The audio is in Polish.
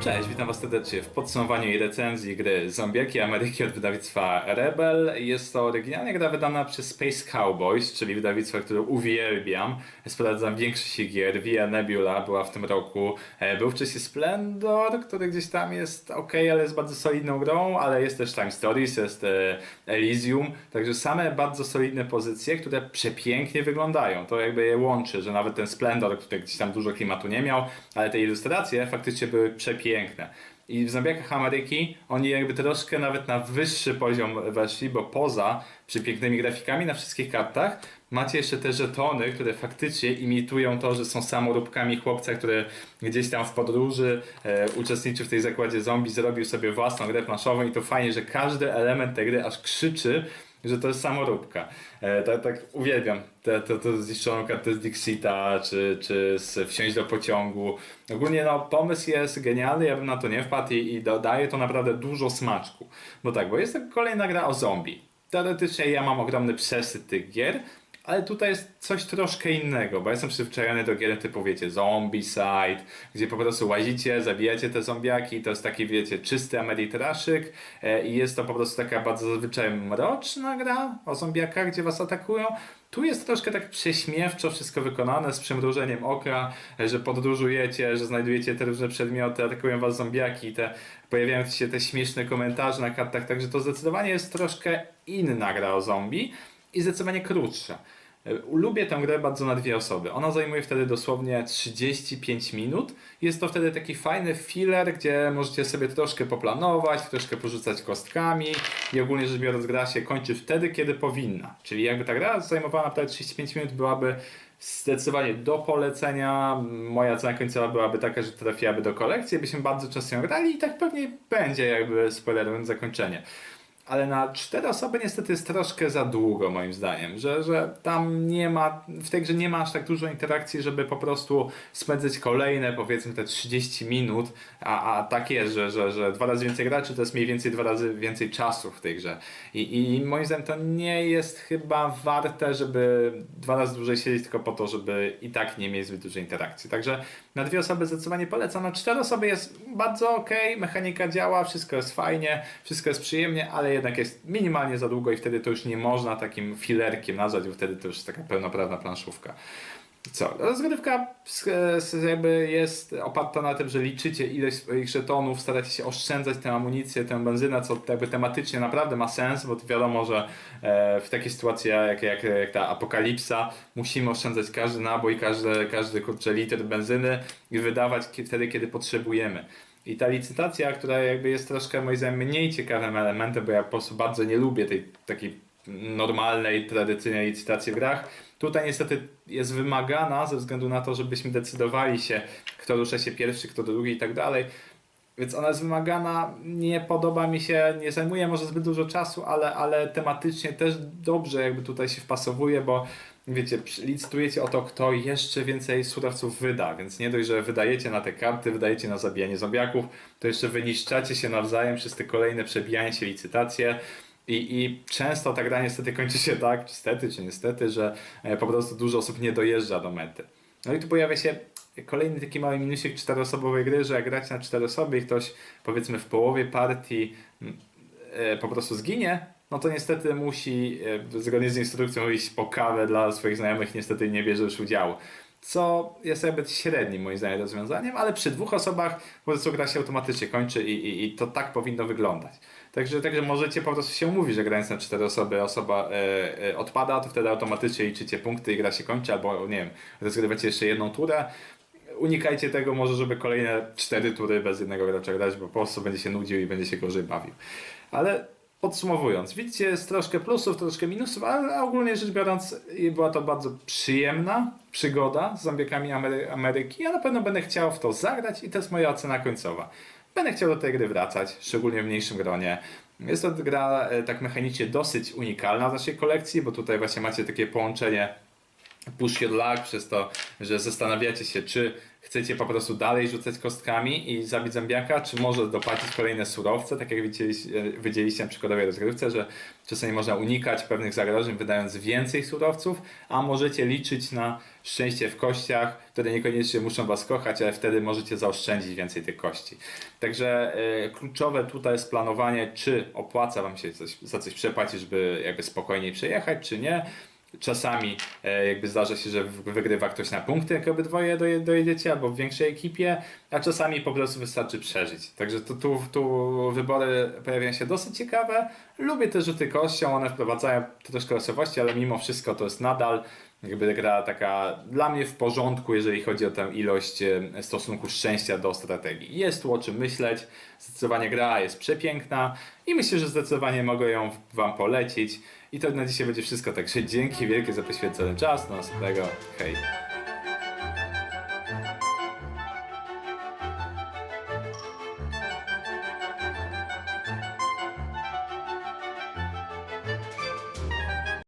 Cześć, witam Was serdecznie w podsumowaniu i recenzji gry Zombiaki Ameryki od wydawnictwa Rebel. Jest to oryginalnie gra wydana przez Space Cowboys, czyli wydawnictwo, które uwielbiam. Sprawdzam większość gier. Via Nebula była w tym roku. E, Był wcześniej Splendor, który gdzieś tam jest ok, ale jest bardzo solidną grą, ale jest też Time Stories, jest e, Elysium. Także same bardzo solidne pozycje, które przepięknie wyglądają. To jakby je łączy, że nawet ten Splendor, który gdzieś tam dużo klimatu nie miał, ale te ilustracje faktycznie były przepiękne. I w Zombiakach Ameryki oni jakby troszkę nawet na wyższy poziom weszli, bo poza przepięknymi grafikami na wszystkich kartach macie jeszcze te żetony, które faktycznie imitują to, że są samoróbkami chłopca, który gdzieś tam w podróży e, uczestniczył w tej zakładzie zombie, zrobił sobie własną grę planszową i to fajnie, że każdy element tej gry aż krzyczy, że to jest samoróbka. E, tak, tak uwielbiam tę te, te zniszczoną kartę z Dixita, czy, czy z Wsiąść do pociągu. Ogólnie no, pomysł jest genialny, ja bym na to nie wpadł i, i dodaje to naprawdę dużo smaczku. Bo tak, bo jest to kolejna gra o zombie. Teoretycznie ja mam ogromny przesyt tych gier, ale tutaj jest coś troszkę innego, bo jestem przyzwyczajony do gier typu, wiecie, Zombicide, gdzie po prostu łazicie, zabijacie te zombiaki, to jest taki, wiecie, czysty Ameritraszyk e, i jest to po prostu taka bardzo zazwyczaj mroczna gra o zombiakach, gdzie was atakują. Tu jest troszkę tak prześmiewczo wszystko wykonane, z przymrużeniem oka, że podróżujecie, że znajdujecie te różne przedmioty, atakują was zombiaki, te, pojawiają się te śmieszne komentarze na kartach, także to zdecydowanie jest troszkę inna gra o zombie i zdecydowanie krótsza. E, Lubię tę grę bardzo na dwie osoby. Ona zajmuje wtedy dosłownie 35 minut. Jest to wtedy taki fajny filler, gdzie możecie sobie troszkę poplanować, troszkę porzucać kostkami i ogólnie rzecz biorąc gra się kończy wtedy, kiedy powinna. Czyli jakby ta gra zajmowała naprawdę 35 minut, byłaby zdecydowanie do polecenia. Moja cena końcowa byłaby taka, że trafiłaby do kolekcji, byśmy bardzo często ją grali i tak pewnie będzie jakby spoilerując zakończenie ale na cztery osoby niestety jest troszkę za długo moim zdaniem, że, że tam nie ma, w tej grze nie ma aż tak dużo interakcji, żeby po prostu spędzać kolejne powiedzmy te 30 minut, a, a tak jest, że, że, że dwa razy więcej graczy to jest mniej więcej dwa razy więcej czasu w tej grze. I, i moim zdaniem to nie jest chyba warte, żeby dwa razy dłużej siedzieć tylko po to, żeby i tak nie mieć zbyt dużej interakcji, także na dwie osoby zdecydowanie polecam, na cztery osoby jest bardzo ok, mechanika działa, wszystko jest fajnie, wszystko jest przyjemnie, ale jednak jest minimalnie za długo i wtedy to już nie można takim filerkiem nazwać, bo wtedy to już jest taka pełnoprawna planszówka. Co? Rozgrywka jakby jest oparta na tym, że liczycie ilość swoich żetonów, staracie się oszczędzać tę amunicję, tę benzynę, co jakby tematycznie naprawdę ma sens, bo wiadomo, że e, w takiej sytuacji jak, jak, jak ta apokalipsa musimy oszczędzać każdy nabój, każdy, każdy kurczę litr benzyny i wydawać wtedy, kiedy potrzebujemy. I ta licytacja, która jakby jest troszkę moim zdaniem mniej ciekawym elementem, bo ja po prostu bardzo nie lubię tej takiej normalnej, tradycyjnej licytacji w grach. Tutaj niestety jest wymagana ze względu na to, żebyśmy decydowali się, kto rusza się pierwszy, kto drugi i tak dalej. Więc ona jest wymagana, nie podoba mi się, nie zajmuje może zbyt dużo czasu, ale, ale tematycznie też dobrze jakby tutaj się wpasowuje, bo wiecie, licytujecie o to, kto jeszcze więcej surowców wyda, więc nie dość, że wydajecie na te karty, wydajecie na zabijanie zombiaków, to jeszcze wyniszczacie się nawzajem przez te kolejne przebijanie się licytacje. I, I często ta gra niestety kończy się tak, niestety czy niestety, że e, po prostu dużo osób nie dojeżdża do mety. No i tu pojawia się kolejny taki mały minusik czteroosobowej gry, że jak grać na cztery osoby i ktoś powiedzmy w połowie partii mm, e, po prostu zginie, no to niestety musi e, zgodnie z instrukcją iść po kawę dla swoich znajomych, niestety nie bierze już udziału. Co jest jakby średnim moim zdaniem rozwiązaniem, ale przy dwóch osobach po prostu gra się automatycznie kończy i, i, i to tak powinno wyglądać. Także, także możecie po prostu się umówić, że grając na cztery osoby osoba e, e, odpada, to wtedy automatycznie liczycie punkty i gra się kończy, albo nie wiem, rozgrywacie jeszcze jedną turę. Unikajcie tego może, żeby kolejne cztery tury bez jednego gracza grać, bo po prostu będzie się nudził i będzie się gorzej bawił. Ale podsumowując, widzicie, jest troszkę plusów, troszkę minusów, ale ogólnie rzecz biorąc była to bardzo przyjemna przygoda z zombiakami Amery- Ameryki. Ja na pewno będę chciał w to zagrać i to jest moja ocena końcowa. Będę chciał do tej gry wracać, szczególnie w mniejszym gronie. Jest to gra e, tak mechanicznie dosyć unikalna w naszej kolekcji, bo tutaj właśnie macie takie połączenie push your luck, przez to, że zastanawiacie się, czy chcecie po prostu dalej rzucać kostkami i zabić zębiaka, czy może dopłacić kolejne surowce, tak jak widzieliście, widzieliście na przykładowej rozgrywce, że czasami można unikać pewnych zagrożeń wydając więcej surowców, a możecie liczyć na szczęście w kościach, które niekoniecznie muszą was kochać, ale wtedy możecie zaoszczędzić więcej tych kości. Także e, kluczowe tutaj jest planowanie, czy opłaca wam się coś, za coś przepłacić, żeby jakby spokojniej przejechać, czy nie. Czasami e, jakby zdarza się, że wygrywa ktoś na punkty, jak obydwoje doje, dojedziecie, albo w większej ekipie, a czasami po prostu wystarczy przeżyć. Także tu, tu, tu wybory pojawiają się dosyć ciekawe. Lubię te rzuty kością, one wprowadzają troszkę losowości, ale mimo wszystko to jest nadal jakby gra taka dla mnie w porządku, jeżeli chodzi o tę ilość e, stosunku szczęścia do strategii. Jest tu o czym myśleć, zdecydowanie gra jest przepiękna i myślę, że zdecydowanie mogę ją Wam polecić. I to na dzisiaj będzie wszystko, także dzięki wielkie za poświęcony czas, do następnego, hej!